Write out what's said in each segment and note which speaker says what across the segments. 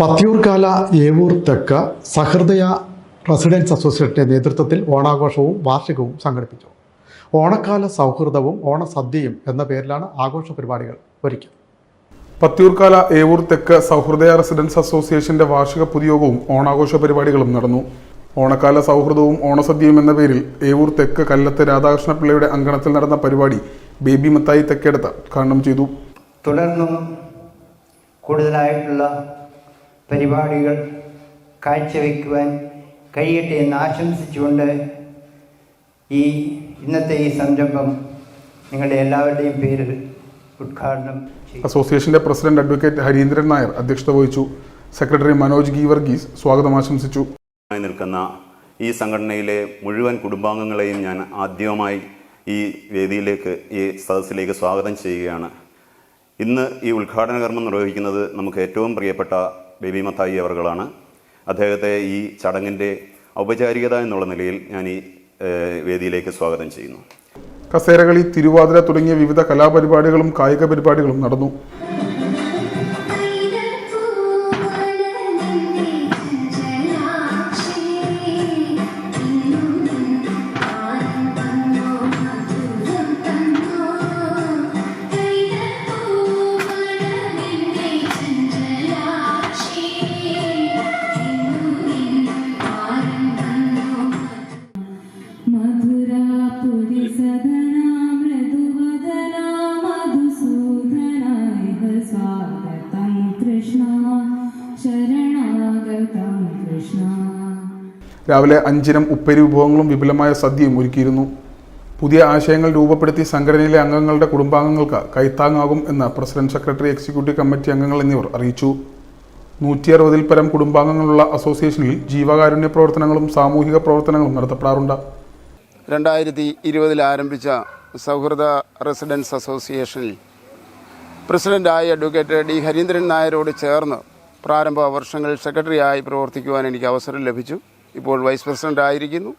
Speaker 1: പത്തിയൂർക്കാല ഏവൂർ തെക്ക് സഹൃദയ റെസിഡൻസ് അസോസിയേഷന്റെ നേതൃത്വത്തിൽ ഓണാഘോഷവും വാർഷികവും സംഘടിപ്പിച്ചു. ഓണക്കാല സൗഹൃദവും ഓണസദ്യയും എന്ന പേരിലാണ് ആഘോഷ പരിപാടികൾ ഒരുക്കിയത്.
Speaker 2: പത്തിയൂർക്കാല ഏവൂർ തെക്ക് സൗഹൃദയ റെസിഡൻസ് അസോസിയേഷന്റെ വാർഷിക പൊതുയോഗവും ഓണാഘോഷ പരിപാടികളും നടന്നു. ഓണക്കാല സൗഹൃദവും ഓണസദ്യയും എന്ന പേരിൽ ഏവൂർ തെക്ക് കല്ലത്ത് രാധാകൃഷ്ണ പിള്ളയുടെ അങ്കണത്തിൽ നടന്ന പരിപാടി ബേബി മത്തായി തെക്കേടത്ത് ഉദ്ഘാടനം ചെയ്തു.
Speaker 3: തുടർന്നും കൂടുതലായിട്ടുള്ള പരിപാടികൾ കാഴ്ചവെക്കുവാൻ കഴിയട്ടെ എന്ന് ആശംസിച്ചുകൊണ്ട് ഈ ഇന്നത്തെ ഈ സംരംഭം നിങ്ങളുടെ എല്ലാവരുടെയും പേരിൽ ഉദ്ഘാടനം അസോസിയേഷന്റെ
Speaker 2: അസോസിയേഷന്റെ പ്രസിഡന്റ് അഡ്വക്കേറ്റ് ഹരീന്ദ്രൻ നായർ അധ്യക്ഷത വഹിച്ചു. സെക്രട്ടറി മനോജ് ഗീവർഗീസ് സ്വാഗതം ആശംസിച്ചു.
Speaker 4: നിൽക്കുന്ന ഈ സംഘടനയിലെ മുഴുവൻ കുടുംബാംഗങ്ങളെയും ഞാൻ ആദ്യമായി ഈ വേദിയിലേക്ക് ഈ സദസ്സിലേക്ക് സ്വാഗതം ചെയ്യുകയാണ്. ഇന്ന് ഈ ഉദ്ഘാടന കർമ്മം നിർവഹിക്കുന്നത് നമുക്ക് ഏറ്റവും പ്രിയപ്പെട്ട ബേബി മത്തായി അവർകളാണ്. അദ്ദേഹത്തെ ഈ ചടങ്ങിന്റെ ഔപചാരികത എന്നുള്ള നിലയിൽ ഞാൻ ഈ വേദിയിലേക്ക് സ്വാഗതം ചെയ്യുന്നു.
Speaker 2: കസേരകളി തിരുവാതിര തുടങ്ങിയ വിവിധ കലാപരിപാടികളും കായിക പരിപാടികളും നടന്നു.
Speaker 5: കൃഷ്ണ ശരണാഗതം കൃഷ്ണ.
Speaker 2: രാവിലെ അഞ്ചിനം ഉപ്പേരി വിഭവങ്ങളും വിപുലമായ സദ്യയും ഒരുക്കിയിരുന്നു. പുതിയ ആശയങ്ങൾ രൂപപ്പെടുത്തി സംഘടനയിലെ അംഗങ്ങളുടെ കുടുംബാംഗങ്ങൾക്ക് കൈത്താങ്ങാകും എന്ന് പ്രസിഡന്റ് സെക്രട്ടറി എക്സിക്യൂട്ടീവ് കമ്മിറ്റി അംഗങ്ങൾ എന്നിവർ അറിയിച്ചു. നൂറ്റി അറുപതിൽ പരം കുടുംബാംഗങ്ങളുള്ള അസോസിയേഷനിൽ ജീവകാരുണ്യ പ്രവർത്തനങ്ങളും സാമൂഹിക പ്രവർത്തനങ്ങളും നടത്തപ്പെടാറുണ്ട്.
Speaker 6: രണ്ടായിരത്തി ഇരുപതിൽ ആരംഭിച്ച സൗഹൃദ റെസിഡൻസ് അസോസിയേഷനിൽ പ്രസിഡന്റായ അഡ്വക്കേറ്റ് ഡി ഹരീന്ദ്രൻ നായരോട് ചേർന്ന് പ്രാരംഭ വർഷങ്ങളിൽ സെക്രട്ടറിയായി പ്രവർത്തിക്കുവാൻ എനിക്ക് അവസരം ലഭിച്ചു. ഇപ്പോൾ വൈസ് പ്രസിഡന്റ് ആയിരിക്കുന്നു.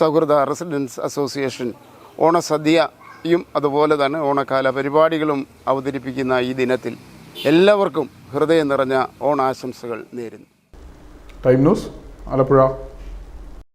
Speaker 6: സൗഹൃദ റെസിഡൻസ് അസോസിയേഷൻ ഓണസദ്യയും അതുപോലെ തന്നെ ഓണക്കാല പരിപാടികളും അവതരിപ്പിക്കുന്ന ഈ ദിനത്തിൽ എല്ലാവർക്കും ഹൃദയം നിറഞ്ഞ ഓണാശംസകൾ നേരുന്നു.
Speaker 2: Time news Alappuzha.